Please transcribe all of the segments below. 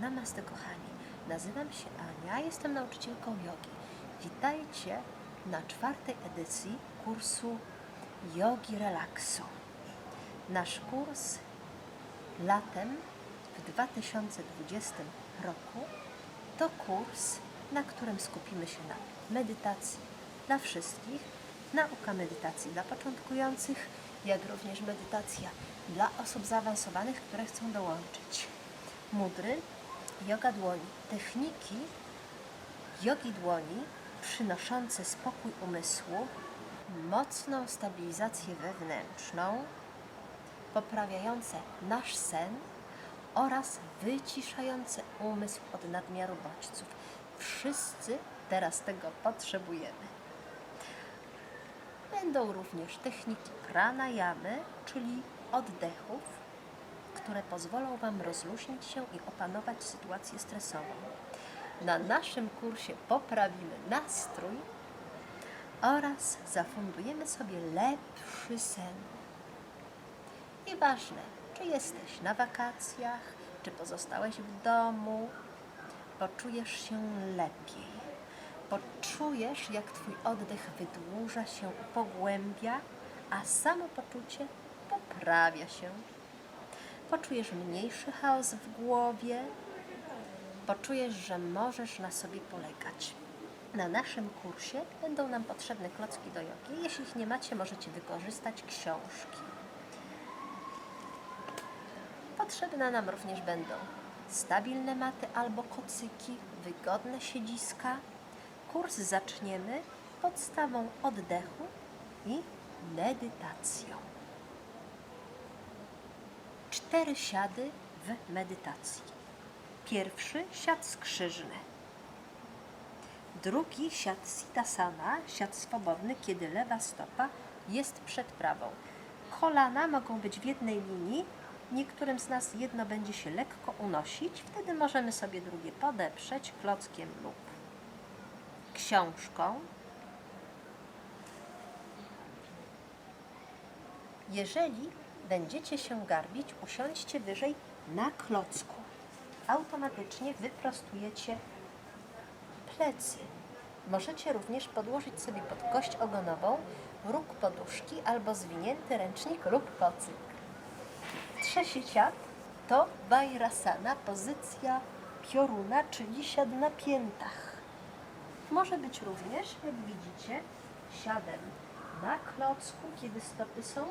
Namaste kochani, nazywam się Ania, jestem nauczycielką jogi. Witajcie na czwartej edycji kursu Jogi Relaksu. Nasz kurs latem w 2020 roku to kurs, na którym skupimy się na medytacji dla wszystkich, nauka medytacji dla początkujących, jak również medytacja dla osób zaawansowanych, które chcą dołączyć. Mudry, yoga dłoni, techniki jogi dłoni przynoszące spokój umysłu, mocną stabilizację wewnętrzną, poprawiające nasz sen oraz wyciszające umysł od nadmiaru bodźców. Wszyscy teraz tego potrzebujemy. Będą również techniki pranayamy, czyli oddechów, które pozwolą Wam rozluźnić się i opanować sytuację stresową. Na naszym kursie poprawimy nastrój oraz zafundujemy sobie lepszy sen. Nieważne, czy jesteś na wakacjach, czy pozostałeś w domu, poczujesz się lepiej. Poczujesz, jak Twój oddech wydłuża się, pogłębia, a samopoczucie poprawia się. Poczujesz mniejszy chaos w głowie, poczujesz, że możesz na sobie polegać. Na naszym kursie będą nam potrzebne klocki do jogi. Jeśli ich nie macie, możecie wykorzystać książki. Potrzebne nam również będą stabilne maty albo kocyki, wygodne siedziska. Kurs zaczniemy podstawą oddechu i medytacją. Cztery siady w medytacji. Pierwszy siad skrzyżny. Drugi siad sitasana, siad swobodny, kiedy lewa stopa jest przed prawą. Kolana mogą być w jednej linii, niektórym z nas jedno będzie się lekko unosić, wtedy możemy sobie drugie podeprzeć klockiem lub książką. Jeżeli będziecie się garbić, usiądźcie wyżej na klocku. Automatycznie wyprostujecie plecy. Możecie również podłożyć sobie pod kość ogonową róg poduszki albo zwinięty ręcznik lub kocyk. Trzeci siad to Vajrasana, pozycja pioruna, czyli siad na piętach. Może być również, jak widzicie, siadem na klocku, kiedy stopy są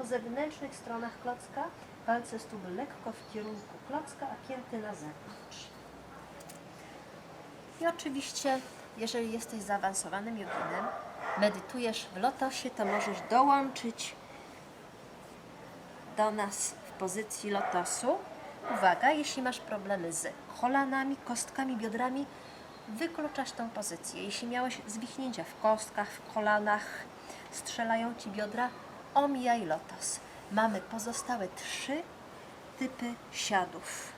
po zewnętrznych stronach klocka, palce stóp lekko w kierunku klocka, a pięty na zewnątrz. I oczywiście, jeżeli jesteś zaawansowanym joginem, medytujesz w lotosie, to możesz dołączyć do nas w pozycji lotosu. Uwaga, jeśli masz problemy z kolanami, kostkami, biodrami, wykluczasz tą pozycję. Jeśli miałeś zwichnięcia w kostkach, w kolanach, strzelają ci biodra, omijaj lotos. Mamy pozostałe trzy typy siadów.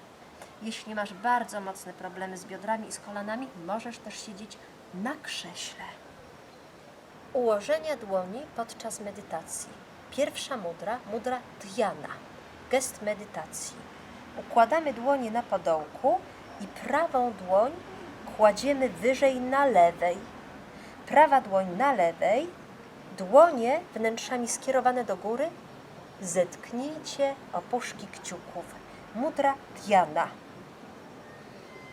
Jeśli masz bardzo mocne problemy z biodrami i z kolanami, możesz też siedzieć na krześle. Ułożenia dłoni podczas medytacji. Pierwsza mudra, mudra dhyana, gest medytacji. Układamy dłonie na podołku i prawą dłoń kładziemy wyżej na lewej. Prawa dłoń na lewej, dłonie wnętrzami skierowane do góry. Zetknijcie opuszki kciuków. Mudra dhyana.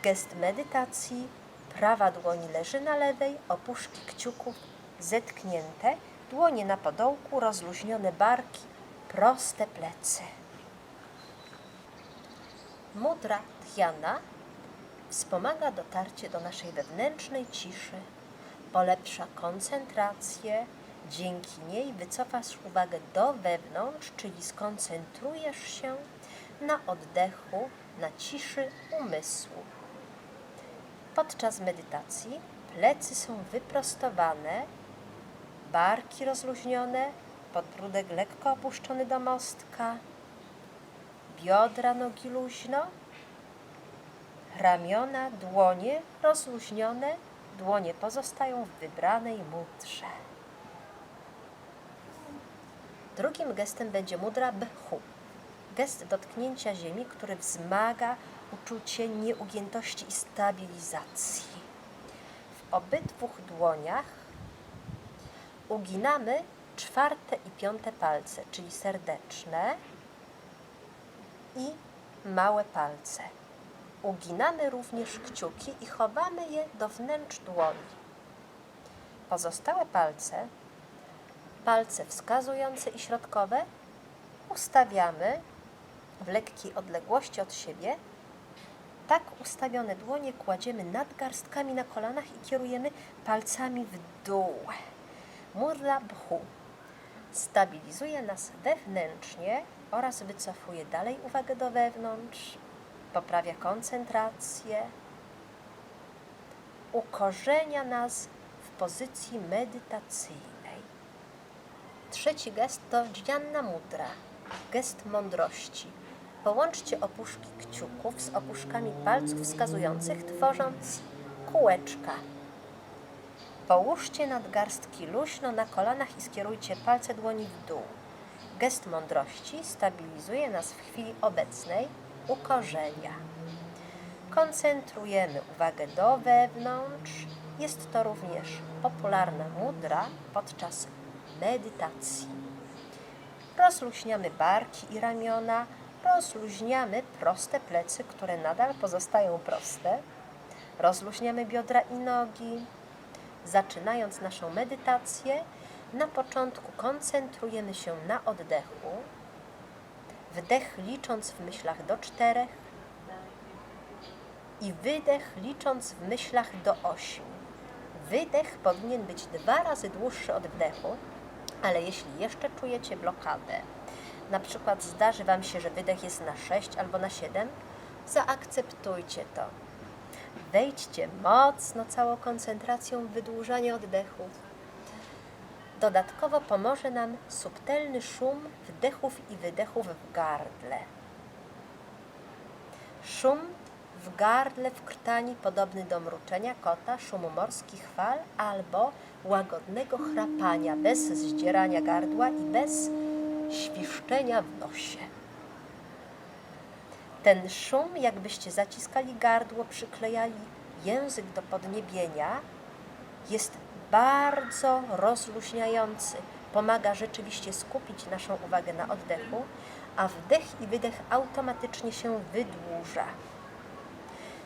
Gest medytacji. Prawa dłoń leży na lewej, opuszki kciuków zetknięte, dłonie na podołku, rozluźnione barki, proste plecy. Mudra dhyana wspomaga dotarcie do naszej wewnętrznej ciszy, polepsza koncentrację, dzięki niej wycofasz uwagę do wewnątrz, czyli skoncentrujesz się na oddechu, na ciszy umysłu. Podczas medytacji plecy są wyprostowane, barki rozluźnione, podbródek lekko opuszczony do mostka, biodra nogi luźno, ramiona, dłonie rozluźnione, dłonie pozostają w wybranej mudrze. Drugim gestem będzie mudra bhu, gest dotknięcia ziemi, który wzmaga uczucie nieugiętości i stabilizacji. W obydwu dłoniach uginamy czwarte i piąte palce, czyli serdeczne i małe palce. Uginamy również kciuki i chowamy je do wnętrz dłoni. Pozostałe palce, palce wskazujące i środkowe, ustawiamy w lekkiej odległości od siebie. Tak ustawione dłonie kładziemy nad garstkami na kolanach i kierujemy palcami w dół. Murla bhu stabilizuje nas wewnętrznie oraz wycofuje dalej uwagę do wewnątrz, poprawia koncentrację, ukorzenia nas w pozycji medytacyjnej. Trzeci gest to Dżianna Mudra, gest mądrości. Połączcie opuszki kciuków z opuszkami palców wskazujących, tworząc kółeczka. Połóżcie nadgarstki luźno na kolanach i skierujcie palce dłoni w dół. Gest mądrości stabilizuje nas w chwili obecnej ukorzenia. Koncentrujemy uwagę do wewnątrz. Jest to również popularna mudra podczas medytacji. Rozluźniamy barki i ramiona, rozluźniamy proste plecy, które nadal pozostają proste. Rozluźniamy biodra i nogi. Zaczynając naszą medytację, na początku koncentrujemy się na oddechu. Wdech licząc w myślach do czterech i wydech licząc w myślach do ośmiu. Wydech powinien być dwa razy dłuższy od wdechu, ale jeśli jeszcze czujecie blokadę, na przykład zdarzy Wam się, że wydech jest na 6 albo na 7, zaakceptujcie to. Wejdźcie mocno całą koncentracją w wydłużanie oddechu. Dodatkowo pomoże nam subtelny szum wdechów i wydechów w gardle. Szum w gardle w krtani podobny do mruczenia kota, szumu morskich fal albo łagodnego chrapania bez zdzierania gardła i bez świszczenia w nosie. Ten szum, jakbyście zaciskali gardło, przyklejali język do podniebienia, jest bardzo rozluźniający. Pomaga rzeczywiście skupić naszą uwagę na oddechu, a wdech i wydech automatycznie się wydłuża.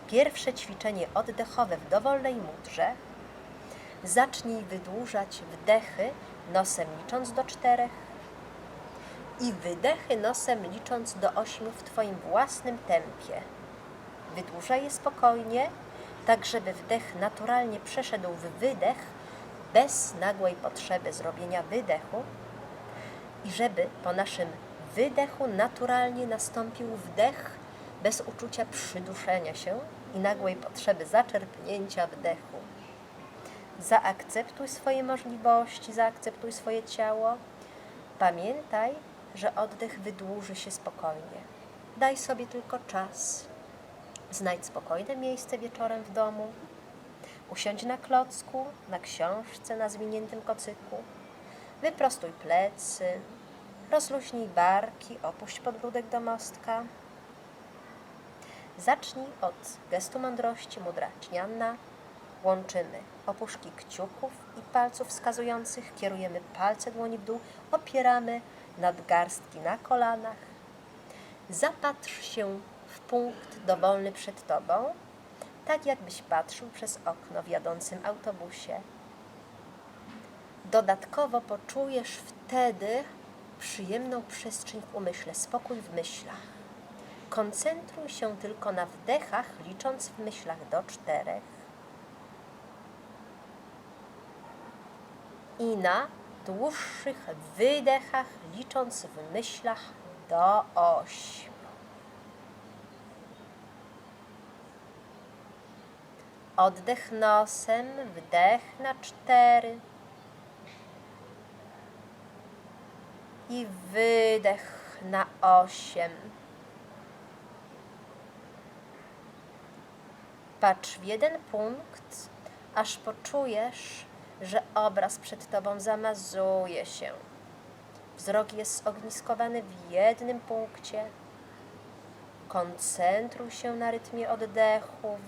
Pierwsze ćwiczenie oddechowe w dowolnej mudrze. Zacznij wydłużać wdechy nosem licząc do czterech i wydechy nosem licząc do ośmiu w Twoim własnym tempie. Wydłużaj je spokojnie, tak żeby wdech naturalnie przeszedł w wydech bez nagłej potrzeby zrobienia wydechu i żeby po naszym wydechu naturalnie nastąpił wdech bez uczucia przyduszenia się i nagłej potrzeby zaczerpnięcia wdechu. Zaakceptuj swoje możliwości, zaakceptuj swoje ciało. Pamiętaj, że oddech wydłuży się spokojnie. Daj sobie tylko czas. Znajdź spokojne miejsce wieczorem w domu. Usiądź na klocku, na książce, na zwiniętym kocyku. Wyprostuj plecy, rozluźnij barki, opuść podbródek do mostka. Zacznij od gestu mądrości mudra cznianna. Łączymy opuszki kciuków i palców wskazujących, kierujemy palce dłoni w dół, opieramy nadgarstki na kolanach. Zapatrz się w punkt dowolny przed Tobą, tak jakbyś patrzył przez okno w jadącym autobusie. Dodatkowo poczujesz wtedy przyjemną przestrzeń w umyśle, spokój w myślach. Koncentruj się tylko na wdechach, licząc w myślach do czterech i na dłuższych wydechach, licząc w myślach do ośmiu. Oddech nosem, wdech na cztery i wydech na osiem. Patrz w jeden punkt, aż poczujesz, że obraz przed tobą zamazuje się. Wzrok jest zogniskowany w jednym punkcie. Koncentruj się na rytmie oddechów.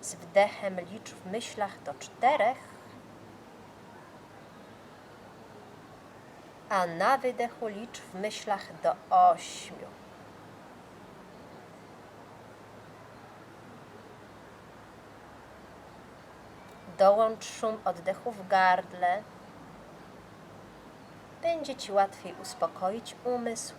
Z wdechem licz w myślach do czterech, a na wydechu licz w myślach do ośmiu. Dołącz szum oddechu w gardle. Będzie Ci łatwiej uspokoić umysł.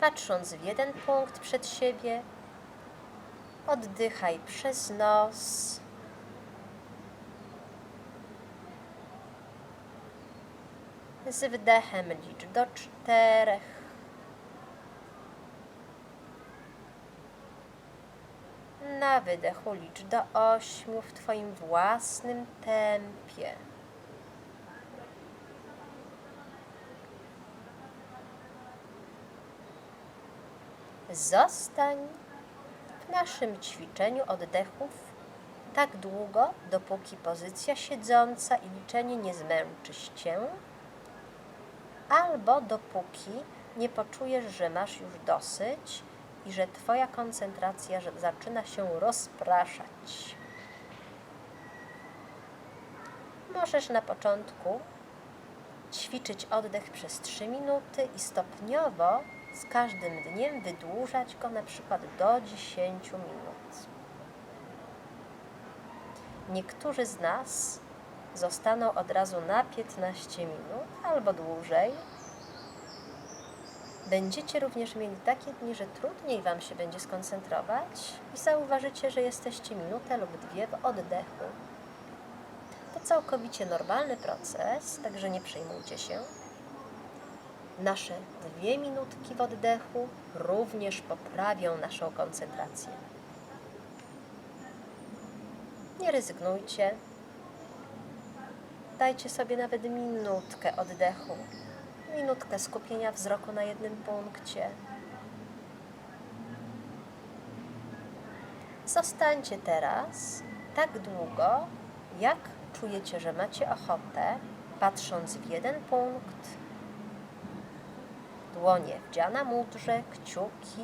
Patrząc w jeden punkt przed siebie, oddychaj przez nos. Z wdechem licz do czterech. Na wydechu licz do ośmiu w Twoim własnym tempie. Zostań w naszym ćwiczeniu oddechów tak długo, dopóki pozycja siedząca i liczenie nie zmęczy Cię, albo dopóki nie poczujesz, że masz już dosyć i że Twoja koncentracja zaczyna się rozpraszać. Możesz na początku ćwiczyć oddech przez 3 minuty i stopniowo z każdym dniem wydłużać go na przykład do 10 minut. Niektórzy z nas zostaną od razu na 15 minut albo dłużej. Będziecie również mieli takie dni, że trudniej Wam się będzie skoncentrować i zauważycie, że jesteście minutę lub dwie w oddechu. To całkowicie normalny proces, także nie przejmujcie się. Nasze dwie minutki w oddechu również poprawią naszą koncentrację. Nie rezygnujcie. Dajcie sobie nawet minutkę oddechu, minutkę skupienia wzroku na jednym punkcie. Zostańcie teraz tak długo, jak czujecie, że macie ochotę, patrząc w jeden punkt dłonie wdzia na mudrze, kciuki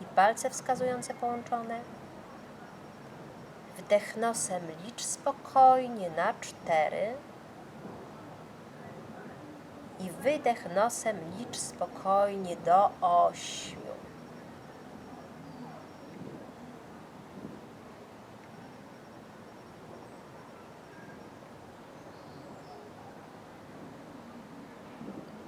i palce wskazujące połączone. Wdech nosem licz spokojnie na cztery. I wydech nosem licz spokojnie do ośmiu.